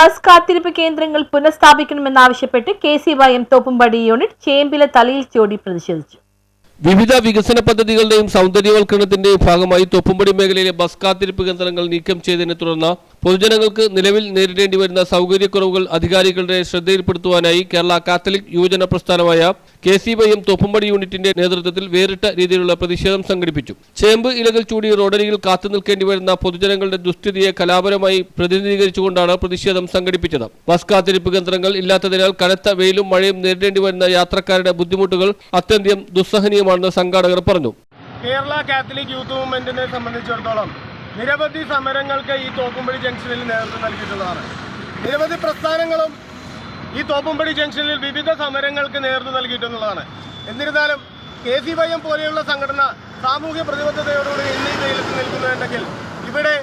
Bus കാത്തിരിപ്പ് കേന്ദ്രങ്ങൾ പുനഃസ്ഥാപിക്കണമെന്നാവശ്യപ്പെട്ട് K C Y M Thoppumpady unit ചേമ്പിലെ തലയിൽ ചോടി പ്രതിഷേധിച്ചു. വിവിധ വികസന പദ്ധതികളുടെയും സൗന്ദര്യവൽക്കരണത്തിന്റെയും ഭാഗമായി തൊപ്പുംപടി മേഖലയിലെ ബസ് കാത്തിരിപ്പ് കേന്ദ്രങ്ങൾ നീക്കം ചെയ്തതിനെ തുടർന്ന് പൊതുജനങ്ങൾക്ക് നിലവിൽ നേരിടേണ്ടി വരുന്ന സൗകര്യക്കുറവുകൾ അധികാരികളുടെ ശ്രദ്ധയിൽപ്പെടുത്തുവാനായി കേരള കാത്തലിക് യുവജന പ്രസ്ഥാനമായ K C Y M Thoppumpady യൂണിറ്റിന്റെ നേതൃത്വത്തിൽ വേറിട്ട രീതിയിലുള്ള പ്രതിഷേധം സംഘടിപ്പിച്ചു. ചേമ്പ് ഇലകൾ ചൂടി റോഡരികിൽ കാത്തു നിൽക്കേണ്ടി വരുന്ന പൊതുജനങ്ങളുടെ ദുസ്ഥിതിയെ കലാപരമായി പ്രതിനിധീകരിച്ചുകൊണ്ടാണ് പ്രതിഷേധം സംഘടിപ്പിച്ചത്. ബസ് കാത്തിരിപ്പ് കേന്ദ്രങ്ങൾ ഇല്ലാത്തതിനാൽ കനത്ത വെയിലും മഴയും നേരിടേണ്ടി വരുന്ന യാത്രക്കാരുടെ ബുദ്ധിമുട്ടുകൾ അത്യന്തം ദുസ്സഹനീയമാണെന്ന് സംഘാടകർ പറഞ്ഞു. കേരള കാത്തലിക് യൂത്ത് മൂവ്മെന്റിനെ സംബന്ധിച്ചിടത്തോളം നിരവധി സമരങ്ങൾക്ക് ഈ തോപ്പുംപടി ജംഗ്ഷനിൽ നേതൃത്വം നൽകിയിട്ടുള്ളതാണ്. നിരവധി പ്രസ്ഥാനങ്ങളും ഈ തോപ്പുംപടി ജംഗ്ഷനിൽ വിവിധ സമരങ്ങൾക്ക് നേതൃത്വം നൽകിയിട്ടുള്ളതാണ്. എന്നിരുന്നാലും കെ സി വൈ എം പോലെയുള്ള സംഘടന സാമൂഹ്യ പ്രതിബദ്ധതയോടുകൂടി ഇന്ന് ഈ വെയിലത്ത് നിൽക്കുന്നുണ്ടെങ്കിൽ ഇവിടെ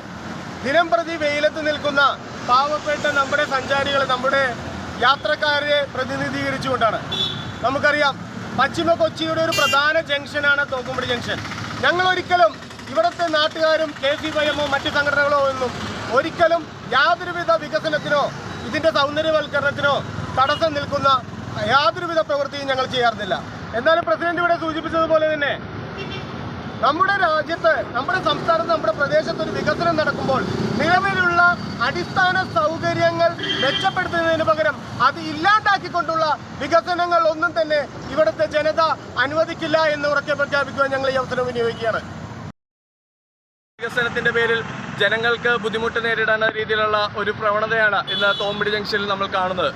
ദിനം പ്രതി വെയിലത്ത് നിൽക്കുന്ന പാവപ്പെട്ട നമ്മുടെ സഞ്ചാരികളെ നമ്മുടെ യാത്രക്കാരെ പ്രതിനിധീകരിച്ചുകൊണ്ടാണ്. നമുക്കറിയാം പശ്ചിമ കൊച്ചിയുടെ ഒരു പ്രധാന ജംഗ്ഷനാണ് തോക്കുംപടി ജംഗ്ഷൻ. ഞങ്ങൾ ഒരിക്കലും ഇവിടുത്തെ നാട്ടുകാരും കെ സി വൈഎമ്മോ മറ്റു സംഘടനകളോ ഒന്നും ഒരിക്കലും യാതൊരുവിധ വികസനത്തിനോ ഇതിന്റെ സൗന്ദര്യവൽക്കരണത്തിനോ തടസ്സം നിൽക്കുന്ന യാതൊരുവിധ പ്രവൃത്തിയും ഞങ്ങൾ ചെയ്യാറുന്നില്ല. എന്നാലും പ്രസിഡന്റ് ഇവിടെ സൂചിപ്പിച്ചതുപോലെ തന്നെ നമ്മുടെ രാജ്യത്ത് നമ്മുടെ സംസ്ഥാനത്ത് നമ്മുടെ പ്രദേശത്ത് ഒരു വികസനം നടക്കുമ്പോൾ നിലവിലുള്ള അടിസ്ഥാന സൗകര്യങ്ങൾ മെച്ചപ്പെടുത്തുന്നതിന് പകരം അത് ഇല്ലാണ്ടാക്കിക്കൊണ്ടുള്ള വികസനങ്ങൾ ഒന്നും തന്നെ ഇവിടുത്തെ ജനത അനുവദിക്കില്ല എന്ന് ഉറക്കെ പ്രഖ്യാപിക്കുവാൻ ഞങ്ങൾ ഈ അവസരം വിനിയോഗിക്കുകയാണ്. വികസനത്തിന്റെ പേരിൽ ജനങ്ങൾക്ക് ബുദ്ധിമുട്ട് നേരിടുന്ന രീതിയിലുള്ള ഒരു പ്രവണതയാണ് ഇന്ന് തോമ്പടി ജംഗ്ഷനിൽ നമ്മൾ കാണുന്നത്.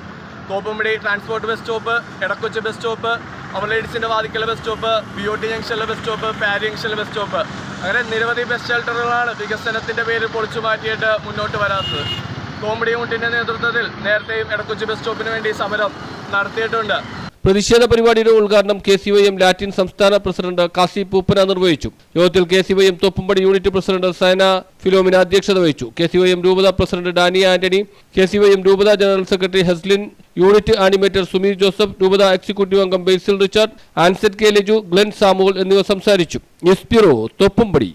Thoppumpady transport bus stop Edakochi bus stop അമലേഡ്സിന്റെ വാതിക്കല bus stop B O T ജംഗ്ഷനിലെ ബസ് സ്റ്റോപ്പ് പാരി ജംഗ്ഷനിലെ ബസ് സ്റ്റോപ്പ്. അങ്ങനെ നിരവധി ബസ് ഷെൽട്ടറുകളാണ് വികസനത്തിന്റെ പേരിൽ പൊളിച്ചു മാറ്റിയിട്ട് മുന്നോട്ട് വരാത്തത്. തോമ്പടി യൂണിറ്റിന്റെ നേതൃത്വത്തിൽ നേരത്തെയും എടക്കുച്ചി ബസ് സ്റ്റോപ്പിന് വേണ്ടി സമരം നടത്തിയിട്ടുണ്ട്. പ്രതിഷേധ പരിപാടിയുടെ ഉദ്ഘാടനം K C Y M Latin സംസ്ഥാന പ്രസിഡന്റ് കാസി പൂപ്പന നിർവഹിച്ചു. യോഗത്തിൽ K C Y M Thoppumpady unit president Saina Philomina അധ്യക്ഷത വഹിച്ചു. കെ സി വൈ എം രൂപത president Dani Antony K C Y M രൂപത general secretary Haslin unit animator Sumeer Joseph രൂപത executive അംഗം Basil Richard ആൻസെറ്റ് K Liju Glen Samuel എന്നിവർ സംസാരിച്ചു. S bureau Thoppumpady.